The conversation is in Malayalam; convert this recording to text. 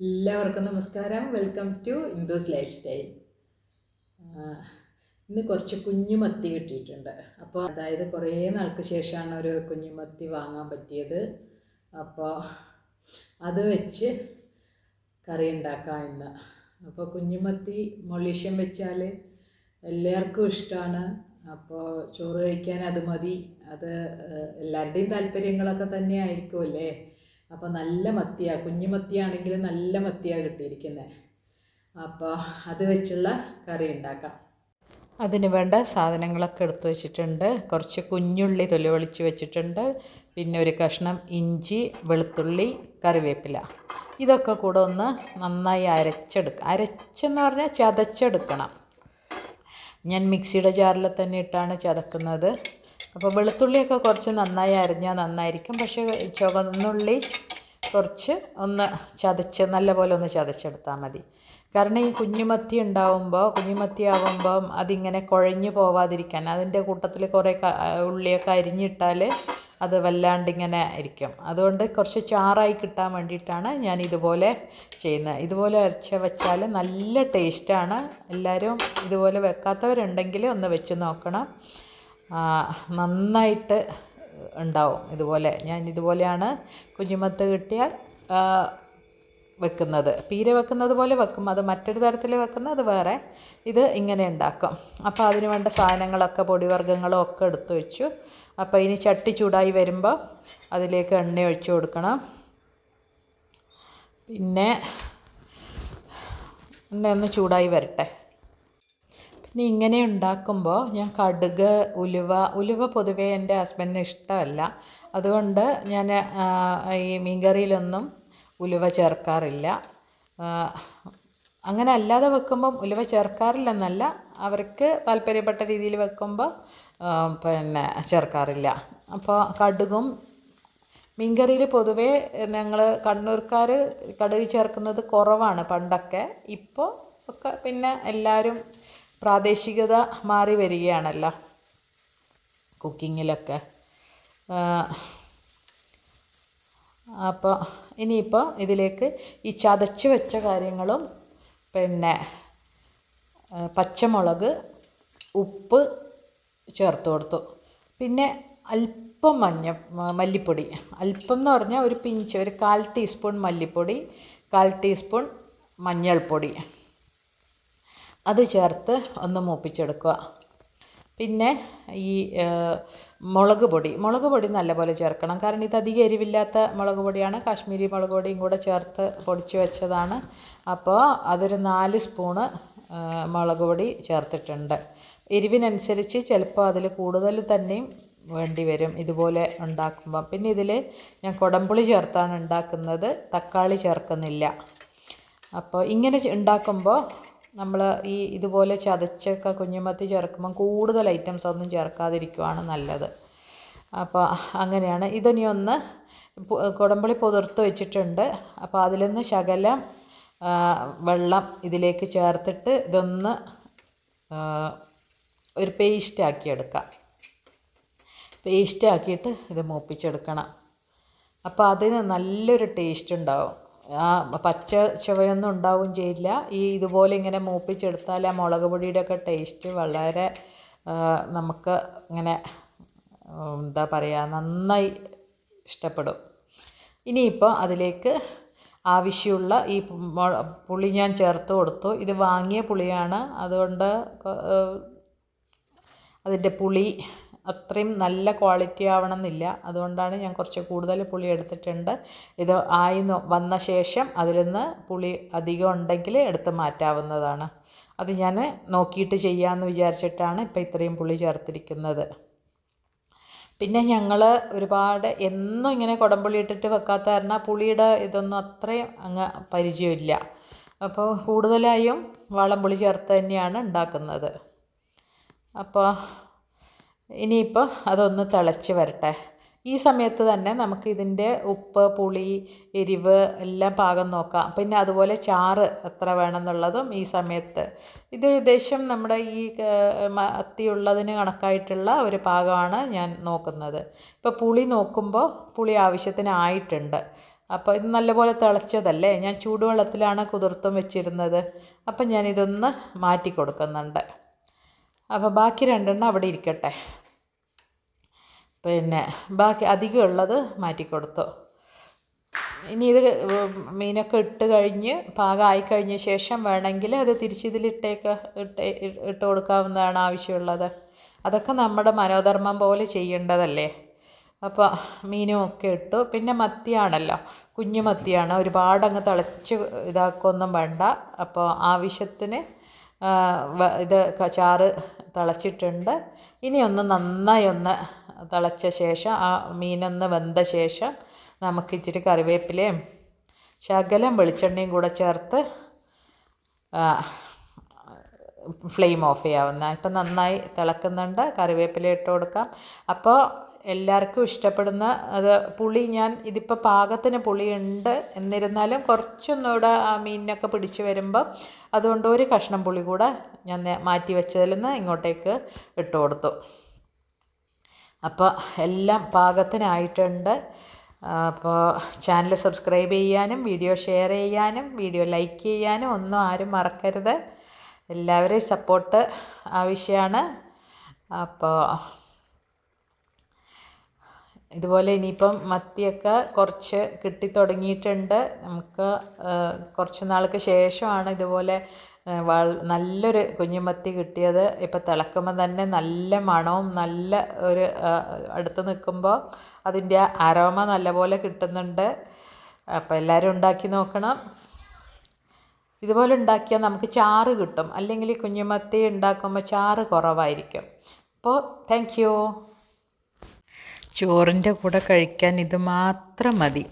എല്ലാവർക്കും നമസ്കാരം. Welcome to Indu's life style ഇന്ന് കുറച്ച് കുഞ്ഞുമത്തി കിട്ടിയിട്ടുണ്ട്. അപ്പോൾ അതായത് കുറേ നാൾക്ക് ശേഷമാണ് ഒരു കുഞ്ഞുമത്തി വാങ്ങാൻ പറ്റിയത്. അപ്പോൾ അത് വെച്ച് കറി ഉണ്ടാക്കാം അപ്പോൾ കുഞ്ഞുമത്തി മൊളീഷ്യം വെച്ചാൽ എല്ലാവർക്കും ഇഷ്ടമാണ് അപ്പോൾ ചോറ് കഴിക്കാൻ അത് മതി. അത് എല്ലാവരുടെയും താല്പര്യങ്ങളൊക്കെ തന്നെ ആയിരിക്കുമല്ലേ അപ്പോൾ നല്ല മത്തിയാണ് കുഞ്ഞു മത്തിയാണെങ്കിൽ നല്ല മത്തിയാണ് കിട്ടിയിരിക്കുന്നത് അപ്പോൾ അത് വെച്ചുള്ള കറി ഉണ്ടാക്കാം. അതിന് വേണ്ട സാധനങ്ങളൊക്കെ എടുത്തു വെച്ചിട്ടുണ്ട്. കുറച്ച് കുഞ്ഞുള്ളി തൊലി ഒളിച്ച് വെച്ചിട്ടുണ്ട്. പിന്നെ ഒരു കഷ്ണം ഇഞ്ചി വെളുത്തുള്ളി കറിവേപ്പില. ഇതൊക്കെ കൂടെ ഒന്ന് നന്നായി അരച്ചെടുക്കുക അരച്ചെന്ന് പറഞ്ഞാൽ ചതച്ചെടുക്കണം. ഞാൻ മിക്സിയുടെ ജാറിൽ തന്നെ ഇട്ടാണ് ചതക്കുന്നത്. അപ്പോൾ വെളുത്തുള്ളിയൊക്കെ കുറച്ച് നന്നായി അരിഞ്ഞാൽ നന്നായിരിക്കും. പക്ഷേ ചുവന്നുള്ളി കുറച്ച് ഒന്ന് ചതച്ച് നല്ലപോലെ ഒന്ന് ചതച്ചെടുത്താൽ മതി. കാരണം ഈ കുഞ്ഞുമത്തി ഉണ്ടാവുമ്പോൾ കുഞ്ഞുമത്തി ആവുമ്പോൾ അതിങ്ങനെ കുഴഞ്ഞു പോവാതിരിക്കാൻ അതിന്റെ കൂട്ടത്തിൽ കുറേ ഉള്ളിയൊക്കെ അരിഞ്ഞിട്ടാൽ അത് വല്ലാണ്ടിങ്ങനെ ഇരിക്കും. അതുകൊണ്ട് കുറച്ച് ചാറായി കിട്ടാൻ വേണ്ടിയിട്ടാണ് ഞാൻ ഇതുപോലെ ചെയ്യുന്നത്. ഇതുപോലെ അരച്ച് വെച്ചാൽ നല്ല ടേസ്റ്റാണ്. എല്ലാവരും ഇതുപോലെ വെക്കാത്തവരുണ്ടെങ്കിൽ ഒന്ന് വെച്ച് നോക്കണം. നന്നായിട്ട് ഉണ്ടാവും. ഇതുപോലെ ഞാൻ ഇതുപോലെയാണ് കുഞ്ഞിമത്ത് കിട്ടിയാൽ വെക്കുന്നത്. പീര വെക്കുന്നത് പോലെ വെക്കും. അത് മറ്റൊരു തരത്തിൽ വെക്കുന്നത് വേറെ. ഇത് ഇങ്ങനെ ഉണ്ടാക്കും. അപ്പോൾ അതിന് വേണ്ട സാധനങ്ങളൊക്കെ പൊടിവർഗങ്ങളും ഒക്കെ എടുത്തു വെച്ചു. അപ്പോൾ ഇനി ചട്ടി ചൂടായി വരുമ്പോൾ അതിലേക്ക് എണ്ണ ഒഴിച്ചു കൊടുക്കണം. പിന്നെ എണ്ണ ഒന്ന് ചൂടായി വരട്ടെ. പിന്നെ ഇങ്ങനെ ഉണ്ടാക്കുമ്പോൾ ഞാൻ കടുക് ഉലുവ ഉലുവ പൊതുവേ എന്റെ ഹസ്ബൻഡിന് ഇഷ്ടമല്ല. അതുകൊണ്ട് ഞാൻ ഈ മീൻകറിയിലൊന്നും ഉലുവ ചേർക്കാറില്ല. അങ്ങനെ അല്ലാതെ വെക്കുമ്പം ഉലുവ ചേർക്കാറില്ലെന്നല്ല അവർക്ക് താല്പര്യപ്പെട്ട രീതിയിൽ വെക്കുമ്പോൾ പിന്നെ ചേർക്കാറില്ല. അപ്പോൾ കടുകും മീൻകറിയിൽ പൊതുവേ ഞങ്ങൾ കണ്ണൂർക്കാർ കടുക് ചേർക്കുന്നത് കുറവാണ് പണ്ടൊക്കെ. ഇപ്പോൾ ഒക്കെ പിന്നെ എല്ലാവരും പ്രാദേശികത മാറി വരികയാണല്ലോ കുക്കിങ്ങിലൊക്കെ. അപ്പോൾ ഇനിയിപ്പോൾ ഇതിലേക്ക് ഈ ചതച്ച് വെച്ച കാര്യങ്ങളും പിന്നെ പച്ചമുളക് ഉപ്പ് ചേർത്ത് കൊടുത്തു. പിന്നെ അല്പം മഞ്ഞ മല്ലിപ്പൊടി. അല്പം എന്ന് പറഞ്ഞാൽ ഒരു പിഞ്ച് ഒരു കാൽ ടീസ്പൂൺ മല്ലിപ്പൊടി കാൽ ടീസ്പൂൺ മഞ്ഞൾപ്പൊടി. അത് ചേർത്ത് ഒന്ന് മൂപ്പിച്ചെടുക്കുക. പിന്നെ ഈ മുളക് പൊടി. മുളക് പൊടി നല്ലപോലെ ചേർക്കണം. കാരണം ഇത് അധികം എരിവില്ലാത്ത മുളക് പൊടിയാണ്. കാശ്മീരി മുളക് പൊടിയും കൂടെ ചേർത്ത് പൊടിച്ച് വെച്ചതാണ്. അപ്പോൾ അതൊരു നാല് സ്പൂണ് മുളക് പൊടി ചേർത്തിട്ടുണ്ട്. എരിവിനനുസരിച്ച് ചിലപ്പോൾ അതിൽ കൂടുതൽ തന്നെയും വേണ്ടി വരും. ഇതുപോലെ ഉണ്ടാക്കുമ്പം. പിന്നെ ഇതിൽ ഞാൻ കുടംപുളി ചേർത്താണ് ഉണ്ടാക്കുന്നത്. തക്കാളി ചേർക്കുന്നില്ല. അപ്പോൾ ഇങ്ങനെ ഉണ്ടാക്കുമ്പോൾ നമ്മൾ ഈ ഇതുപോലെ ചതച്ചൊക്കെ കുഞ്ഞുമത്തി ചേർക്കുമ്പം കൂടുതൽ ഐറ്റംസ് ഒന്നും ചേർക്കാതിരിക്കുവാണ് നല്ലത്. അപ്പോൾ അങ്ങനെയാണ്. ഇതിനി ഒന്ന് കുടമ്പളി പുതിർത്ത് വെച്ചിട്ടുണ്ട്. അപ്പോൾ അതിൽ നിന്ന് ശകലം വെള്ളം ഇതിലേക്ക് ചേർത്തിട്ട് ഇതൊന്ന് ഒരു പേസ്റ്റാക്കി എടുക്കാം പേസ്റ്റാക്കിയിട്ട് ഇത് മൂപ്പിച്ചെടുക്കണം. അപ്പോൾ അതിന് നല്ലൊരു ടേസ്റ്റ് ഉണ്ടാവും. ആ പച്ച ചുവയൊന്നും ഉണ്ടാവുകയും ചെയ്യില്ല. ഈ ഇതുപോലെ ഇങ്ങനെ മൂപ്പിച്ചെടുത്താൽ ആ മുളക് പൊടിയുടെ ഒക്കെ ടേസ്റ്റ് വളരെ നമുക്ക് ഇങ്ങനെ എന്താ പറയുക നന്നായി ഇഷ്ടപ്പെടും. ഇനിയിപ്പോൾ അതിലേക്ക് ആവശ്യമുള്ള ഈ പുളി ഞാൻ ചേർത്ത് കൊടുത്തു. ഇത് വാങ്ങിയ പുളിയാണ്. അതുകൊണ്ട് അതിന്റെ പുളി അത്രയും നല്ല ക്വാളിറ്റി ആവണം എന്നില്ല അതുകൊണ്ടാണ് ഞാൻ കുറച്ച് കൂടുതൽ പുളി എടുത്തിട്ടുണ്ട്. ഇത് ആയി വന്ന ശേഷം അതിൽ നിന്ന് പുളി അധികം ഉണ്ടെങ്കിൽ എടുത്ത് മാറ്റാവുന്നതാണ്. അത് ഞാൻ നോക്കിയിട്ട് ചെയ്യാമെന്ന് വിചാരിച്ചിട്ടാണ് ഇപ്പോൾ ഇത്രയും പുളി ചേർത്തിരിക്കുന്നത്. പിന്നെ ഞങ്ങൾ ഒരുപാട് എന്നും ഇങ്ങനെ കുടംപുളി ഇട്ടിട്ട് വെക്കാത്ത കാരണം പുളിയുടെ ഇതൊന്നും അത്രയും അങ്ങ് പരിചയമില്ല. അപ്പോൾ കൂടുതലായും വളംപുളി ചേർത്ത് തന്നെയാണ് ഉണ്ടാക്കുന്നത്. അപ്പോൾ ഇനിയിപ്പോൾ അതൊന്ന് തിളച്ച് വരട്ടെ. ഈ സമയത്ത് തന്നെ നമുക്ക് ഇതിന്റെ ഉപ്പ് പുളി എരിവ് എല്ലാം പാകം നോക്കാം. പിന്നെ അതുപോലെ ചാറ് എത്ര വേണമെന്നുള്ളതും ഈ സമയത്ത്. ഇത് ഏകദേശം നമ്മുടെ ഈ അത്തിയുള്ളതിന് കണക്കായിട്ടുള്ള ഒരു പാകമാണ് ഞാൻ നോക്കുന്നത്. ഇപ്പോൾ പുളി നോക്കുമ്പോൾ പുളി ആവശ്യത്തിന് ആയിട്ടുണ്ട് അപ്പോൾ ഇത് നല്ലപോലെ തിളച്ചതല്ലേ? ഞാൻ ചൂടുവെള്ളത്തിലാണ് കുതിർത്തും വെച്ചിരുന്നത്. അപ്പം ഞാനിതൊന്ന് മാറ്റി കൊടുക്കുന്നുണ്ട്. അപ്പോൾ ബാക്കി രണ്ടെണ്ണം അവിടെ ഇരിക്കട്ടെ. പിന്നെ ബാക്കി അധികമുള്ളത് മാറ്റി കൊടുത്തു. ഇനി ഇത് മീനൊക്കെ ഇട്ട് കഴിഞ്ഞ് പാകമായി കഴിഞ്ഞ ശേഷം വേണമെങ്കിൽ അത് തിരിച്ചിതിലിട്ടേക്ക് ഇട്ട് ഇട്ട് കൊടുക്കാവുന്നതാണ് ആവശ്യമുള്ളത്. അതൊക്കെ നമ്മുടെ മനോധർമ്മം പോലെ ചെയ്യേണ്ടതല്ലേ? അപ്പോൾ മീനും ഒക്കെ ഇട്ടു. പിന്നെ മത്തിയാണല്ലോ. കുഞ്ഞു മത്തിയാണ്. ഒരുപാട് അങ്ങ് തിളച്ച് ഇതാക്കൊന്നും വേണ്ട. അപ്പോൾ ആവശ്യത്തിന് ഇത് ചാറ് തിളച്ചിട്ടുണ്ട്. ഇനി ഒന്ന് നന്നായി ഒന്ന് തിളച്ച ശേഷം ആ മീനൊന്ന് വെന്ത ശേഷം നമുക്ക് ഇച്ചിരി കറിവേപ്പിലയും ശകലം വെളിച്ചെണ്ണയും കൂടെ ചേർത്ത് ഫ്ലെയിം ഓഫ് ചെയ്യാവുന്ന. ഇപ്പം നന്നായി തിളക്കുന്നുണ്ട്. കറിവേപ്പില ഇട്ട് കൊടുക്കാം. അപ്പോൾ എല്ലാവർക്കും ഇഷ്ടപ്പെടുന്ന അത് പുളി ഞാൻ ഇതിപ്പോൾ പാകത്തിന് പുളിയുണ്ട് എന്നിരുന്നാലും കുറച്ചൊന്നുകൂടെ ആ മീനിനൊക്കെ പിടിച്ച് വരുമ്പം അതുകൊണ്ട് ഒരു കഷ്ണം പുളി കൂടെ ഞാൻ മാറ്റി വെച്ചതിൽ നിന്ന് ഇങ്ങോട്ടേക്ക് ഇട്ട് കൊടുത്തു. അപ്പോൾ എല്ലാം പാകത്തിനായിട്ടുണ്ട്. അപ്പോൾ ചാനൽ സബ്സ്ക്രൈബ് ചെയ്യാനും വീഡിയോ ഷെയർ ചെയ്യാനും വീഡിയോ ലൈക്ക് ചെയ്യാനും ഒന്നും ആരും മറക്കരുത്. എല്ലാവരെയും സപ്പോർട്ട് ആവശ്യമാണ്. അപ്പോൾ ഇതുപോലെ ഇനിയിപ്പം മത്തിയൊക്കെ കുറച്ച് കിട്ടി തുടങ്ങിയിട്ടുണ്ട്. നമുക്ക് കുറച്ച് നാൾക്ക് ശേഷമാണ് ഇതുപോലെ നല്ലൊരു കുഞ്ഞുമത്തി കിട്ടിയത് ഇപ്പം തിളക്കുമ്പോൾ തന്നെ നല്ല മണവും നല്ല ഒരു അടുത്ത് നിൽക്കുമ്പോൾ അതിന്റെ അരോമ നല്ലപോലെ കിട്ടുന്നുണ്ട്. അപ്പോൾ എല്ലാവരും ഉണ്ടാക്കി നോക്കണം. ഇതുപോലെ ഉണ്ടാക്കിയാൽ നമുക്ക് ചാറ് കിട്ടും. അല്ലെങ്കിൽ കുഞ്ഞുമത്തി ഉണ്ടാക്കുമ്പോൾ ചാറ് കുറവായിരിക്കും. അപ്പോൾ താങ്ക് യു ചോറിന്റെ കൂടെ കഴിക്കാൻ ഇത് മാത്രം മതി.